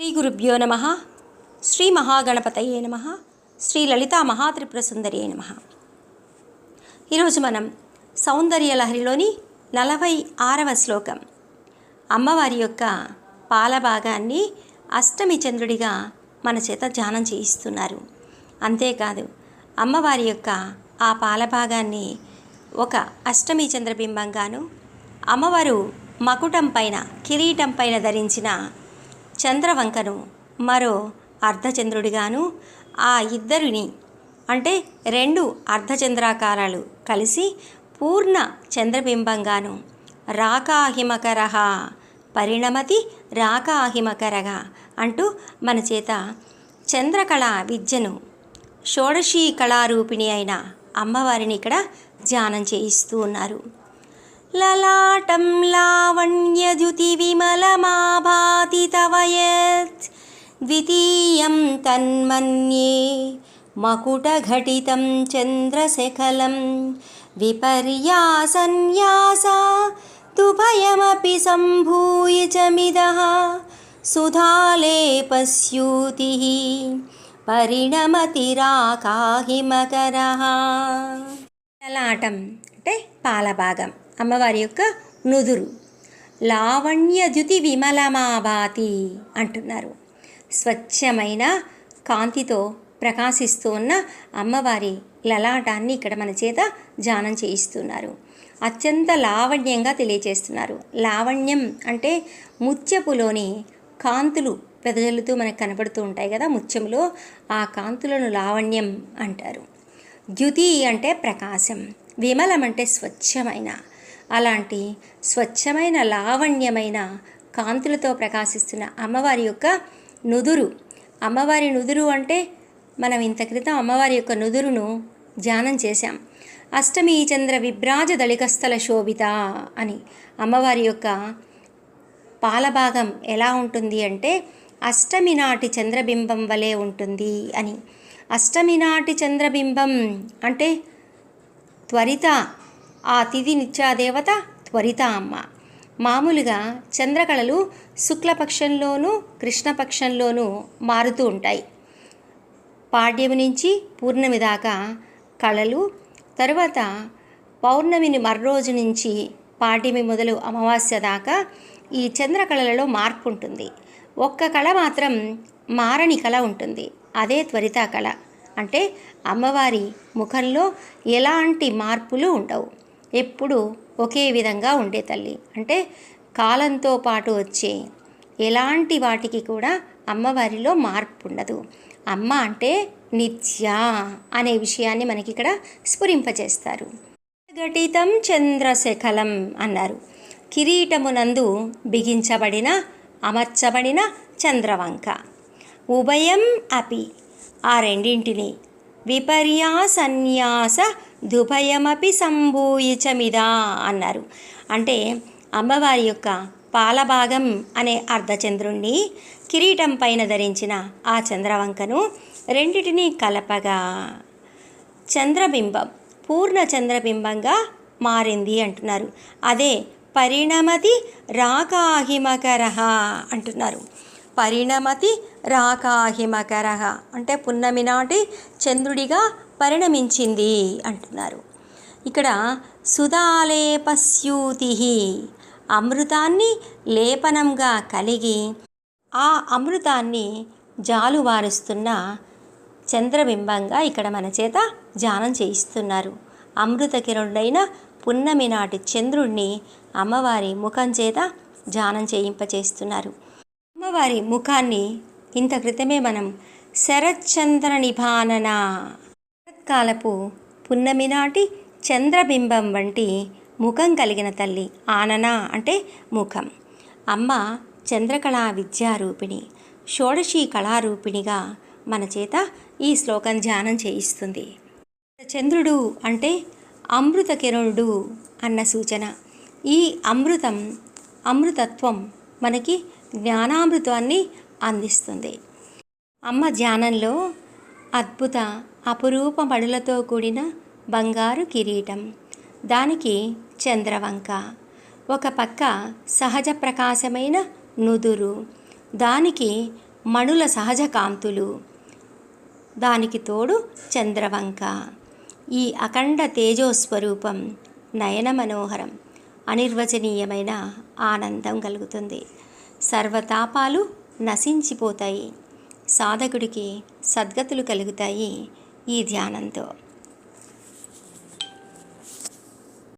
శ్రీ గురుభ్యో నమ. శ్రీ మహాగణపతయే నమ. శ్రీ లలితా మహాత్రిపుర సుందరియే నమ. ఈరోజు మనం సౌందర్య లహరిలోని నలభై ఆరవ శ్లోకం. అమ్మవారి యొక్క పాలభాగాన్ని అష్టమి చంద్రుడిగా మన చేత ధ్యానం చేయిస్తున్నారు. అంతేకాదు అమ్మవారి యొక్క ఆ పాలభాగాన్ని ఒక అష్టమి చంద్రబింబంగాను అమ్మవారు మకుటం పైన కిరీటం పైన ధరించిన చంద్రవంకను మరో అర్ధచంద్రుడిగాను ఆ ఇద్దరిని అంటే రెండు అర్ధచంద్రాకారాలు కలిసి పూర్ణ చంద్రబింబంగాను రాకాహిమకరహ పరిణమతి రాకాహిమకరగా అంటూ మన చేత చంద్రకళ విద్యను షోడశీ కళారూపిణి అయిన అమ్మవారిని ఇక్కడ ధ్యానం చేయిస్తూ ఉన్నారు. లలాటం లావణ్యద్యుతి విమలమాభాతి తవ యత్ ద్వితీయం తన్మన్యే మకుటఘటితం చంద్రశకలం విపర్యాసన్యాసా తుభయమపి సంభూయ చ మిదః సుధాలేపస్యూతిः పరిణమతిరాకాహిమకరः లలాటం అంటే పాలభాగం అమ్మవారి యొక్క నుదురు. లావణ్యద్యుతి విమలమాభాతి అంటున్నారు. స్వచ్ఛమైన కాంతితో ప్రకాశిస్తూ ఉన్న అమ్మవారి లలాటాన్ని ఇక్కడ మన చేత ధ్యానం చేయిస్తున్నారు. అత్యంత లావణ్యంగా తెలియజేస్తున్నారు లావణ్యం అంటే ముత్యపులోని కాంతులు వెదజల్లుతూ మనకు కనబడుతూ ఉంటాయి కదా ముత్యంలో ఆ కాంతులను లావణ్యం అంటారు. ద్యుతి అంటే ప్రకాశం విమలం అంటే స్వచ్ఛమైన అలాంటి స్వచ్ఛమైన లావణ్యమైన కాంతులతో ప్రకాశిస్తున్న అమ్మవారి యొక్క నుదురు. అమ్మవారి నుదురు అంటే మనం ఇంత క్రితం అమ్మవారి యొక్క నుదురును ధ్యానం చేశాం. అష్టమి చంద్ర విభ్రాజ దళికస్థల శోభిత అని అమ్మవారి యొక్క పాలభాగం ఎలా ఉంటుంది అంటే అష్టమి నాటి చంద్రబింబం వలె ఉంటుంది అని. అష్టమి నాటి చంద్రబింబం అంటే త్వరిత ఆ తిథి నిత్యాదేవత త్వరిత అమ్మ. మామూలుగా చంద్రకళలు శుక్లపక్షంలోనూ కృష్ణపక్షంలోనూ మారుతూ ఉంటాయి. పాడ్యమి నుంచి పూర్ణమి దాకా కళలు తరువాత పౌర్ణమిని మర్రోజు నుంచి పాడ్యమి మొదలు అమావాస్య దాకా ఈ చంద్రకళలలో మార్పు ఉంటుంది ఒక్క కళ మాత్రం మారని కళ ఉంటుంది. అదే త్వరిత కళ. అంటే అమ్మవారి ముఖంలో ఎలాంటి మార్పులు ఉండవు. ఎప్పుడు ఒకే విధంగా ఉండే తల్లి. అంటే కాలంతో పాటు వచ్చే ఎలాంటి వాటికి కూడా అమ్మవారిలో మార్పు ఉండదు అమ్మ అంటే నిత్య అనే విషయాన్ని మనకి ఇక్కడ స్ఫురింపజేస్తారు. ఘటితం చంద్రశకలం అన్నారు. కిరీటమునందు బిగించబడిన అమర్చబడిన చంద్రవంక. ఉభయం అపి. ఆ రెండింటిని విపర్యాసన్యాస దుభయమపి సంభూయిచమిదా అన్నారు. అంటే అమ్మవారి యొక్క పాలభాగం అనే అర్ధచంద్రుణ్ణి కిరీటం పైన ధరించిన ఆ చంద్రవంకను రెండిటిని కలపగా చంద్రబింబం పూర్ణ చంద్రబింబంగా మారింది అంటున్నారు. అదే పరిణమతి రాకాహిమకరహ అంటున్నారు. పరిణమతి రాకాహిమకరహ అంటే పున్నమి నాటి చంద్రుడిగా పరిణమించింది అంటున్నారు. ఇక్కడ సుధాలేపస్యూతి అమృతాన్ని లేపనంగా కలిగి ఆ అమృతాన్ని జాలువారుస్తున్న చంద్రబింబంగా ఇక్కడ మన చేత ధ్యానం చేయిస్తున్నారు. అమృత కిరణుడైన పున్నమి నాటి చంద్రుణ్ణి అమ్మవారి ముఖం చేత ధ్యానం చేయింపచేస్తున్నారు. అమ్మవారి ముఖాన్ని ఇంత క్రితమే మనం శరత్చంద్ర నిభానన. శరత్కాలపు పున్నమి నాటి చంద్రబింబం వంటి ముఖం కలిగిన తల్లి ఆనన అంటే ముఖం. అమ్మ చంద్రకళా విద్యారూపిణి షోడశీ కళారూపిణిగా మన చేత ఈ శ్లోకం ధ్యానం చేయిస్తుంది. చంద్రుడు అంటే అమృత కిరణుడు అన్న సూచన. ఈ అమృతం అమృతత్వం మనకి జ్ఞానామృతాన్ని అందిస్తుంది. అమ్మ ధ్యానంలో అద్భుత అపురూప మడులతో కూడిన బంగారు కిరీటం దానికి చంద్రవంక ఒక పక్క సహజ ప్రకాశమైన నుదురు దానికి మణుల సహజ కాంతులు దానికి తోడు చంద్రవంక. ఈ అఖండ తేజోస్వరూపం నయన మనోహరం అనిర్వచనీయమైన ఆనందం కలుగుతుంది. సర్వతాపాలు నశించిపోతాయి. సాధకుడికి సద్గతులు కలుగుతాయి ఈ ధ్యానంతో.